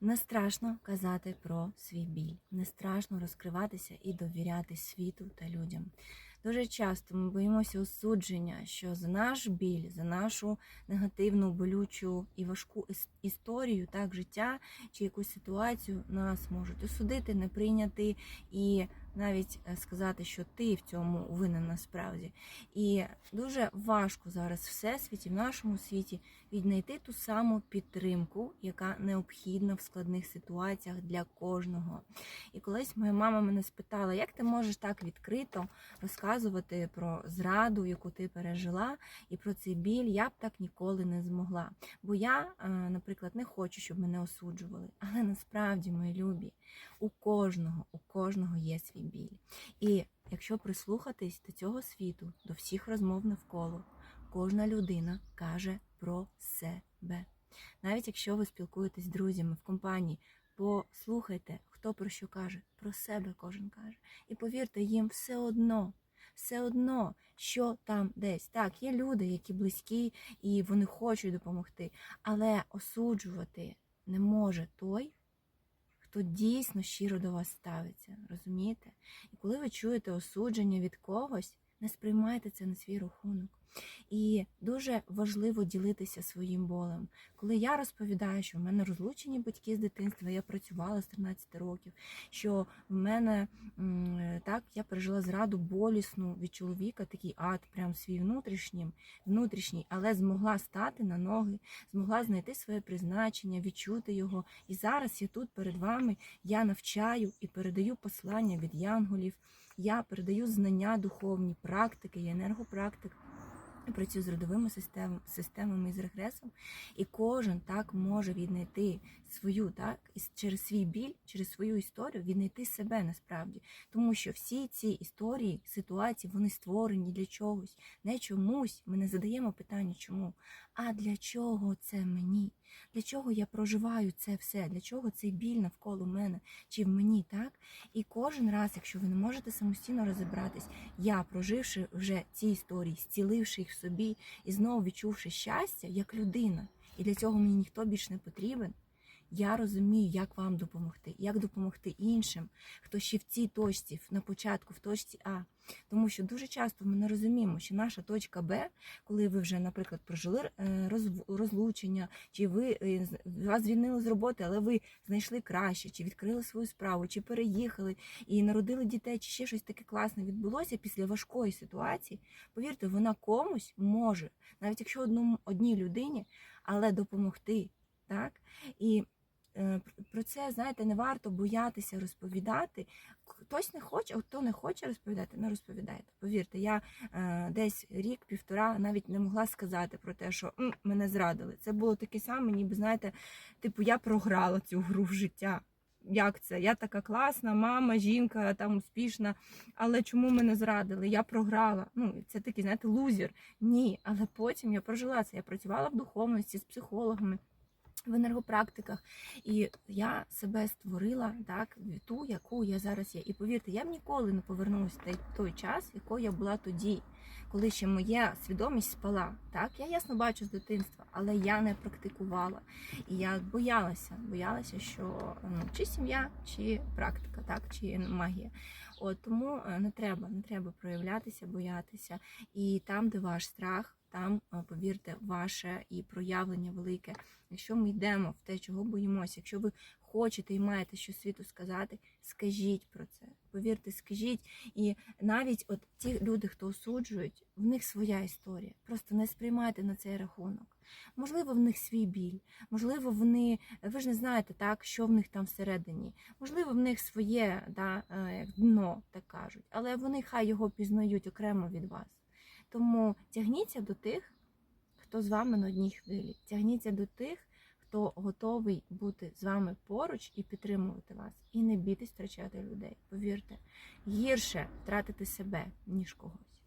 Не страшно казати про свій біль, не страшно розкриватися і довіряти світу та людям. Дуже часто ми боїмося осудження, що за наш біль, за нашу негативну, болючу і важку історію, так, життя чи якусь ситуацію нас можуть осудити, не прийняти і навіть е, сказати, що ти в цьому винен насправді. І дуже важко зараз в всесвіті, в нашому світі віднайти ту саму підтримку, яка необхідна в складних ситуаціях для кожного. І колись моя мама мене спитала, як ти можеш так відкрито розказувати про зраду, яку ти пережила, і про цей біль я б так ніколи не змогла. Бо я, е, наприклад, не хочу, щоб мене осуджували. Але насправді, мої любі, у кожного, у кожного є свій біль. І якщо прислухатись до цього світу, до всіх розмов навколо, кожна людина каже про себе. Навіть якщо ви спілкуєтесь з друзями в компанії, послухайте, хто про що каже, про себе кожен каже. І повірте, їм все одно, все одно, що там десь. Так, є люди, які близькі і вони хочуть допомогти, але осуджувати не може той, хто дійсно щиро до вас ставиться. Розумієте? І коли ви чуєте осудження від когось, не сприймайте це на свій рахунок. І дуже важливо ділитися своїм болем. Коли я розповідаю, що в мене розлучені батьки з дитинства, я працювала з 13 років, що в мене так я пережила зраду болісну від чоловіка, такий ад, прям свій внутрішній, внутрішній, але змогла стати на ноги, змогла знайти своє призначення, відчути його. І зараз я тут перед вами, я навчаю і передаю послання від янголів. Я передаю знання духовні, практики і енергопрактик. Я працюю з родовими систем, системами і з регресом, і кожен так може віднайти свою, так, через свій біль, через свою історію віднайти себе насправді. Тому що всі ці історії, ситуації, вони створені для чогось, не чомусь. Ми не задаємо питання, чому, а для чого це мені? Для чого я проживаю це все? Для чого цей біль навколо мене чи в мені, так? І кожен раз, якщо ви не можете самостійно розібратись, я, проживши вже ці історії, зціливши їх собі і знову відчувши щастя як людина, і для цього мені ніхто більш не потрібен. Я розумію, як вам допомогти, як допомогти іншим, хто ще в цій точці, на початку, в точці А. Тому що дуже часто ми не розуміємо, що наша точка Б, коли ви вже, наприклад, прожили е, розлучення, чи ви е, вас звільнили з роботи, але ви знайшли краще, чи відкрили свою справу, чи переїхали і народили дітей, чи ще щось таке класне відбулося після важкої ситуації. Повірте, вона комусь може, навіть якщо одному одній людині, але допомогти. Так? І про це, знаєте, не варто боятися розповідати. Хтось не хоче, а хто не хоче розповідати, не розповідайте. Повірте, я е, десь рік-півтора навіть не могла сказати про те, що «М, мене зрадили. Це було таке саме, ніби знаєте, типу, я програла цю гру в життя. Як це? Я така класна, мама, жінка, там успішна. Але чому мене зрадили? Я програла. Ну, це такий, знаєте, лузер. Ні, але потім я прожила це. Я працювала в духовності з психологами. В енергопрактиках, і я себе створила так ту, яку я зараз є. І повірте, я б ніколи не повернулася в той, час, якою я була тоді, коли ще моя свідомість спала. Так, я ясно бачу з дитинства, але я не практикувала. І я боялася, боялася, що ну, чи сім'я, чи практика, так, чи магія. От тому е, не треба, не треба проявлятися, боятися. І там, де ваш страх, там, повірте, ваше і проявлення велике. Якщо ми йдемо в те, чого боїмося, якщо ви хочете і маєте щось світу сказати, скажіть про це. Повірте, скажіть. І навіть от ті люди, хто осуджують, в них своя історія. Просто не сприймайте на цей рахунок. Можливо, в них свій біль, можливо, вони, ви ж не знаєте, так, що в них там всередині. Можливо, в них своє да, е, дно, так кажуть, але вони хай його пізнають окремо від вас. Тому тягніться до тих, хто з вами на одній хвилі. Тягніться до тих, хто готовий бути з вами поруч і підтримувати вас. І не бійтесь втрачати людей. Повірте, гірше втратити себе, ніж когось.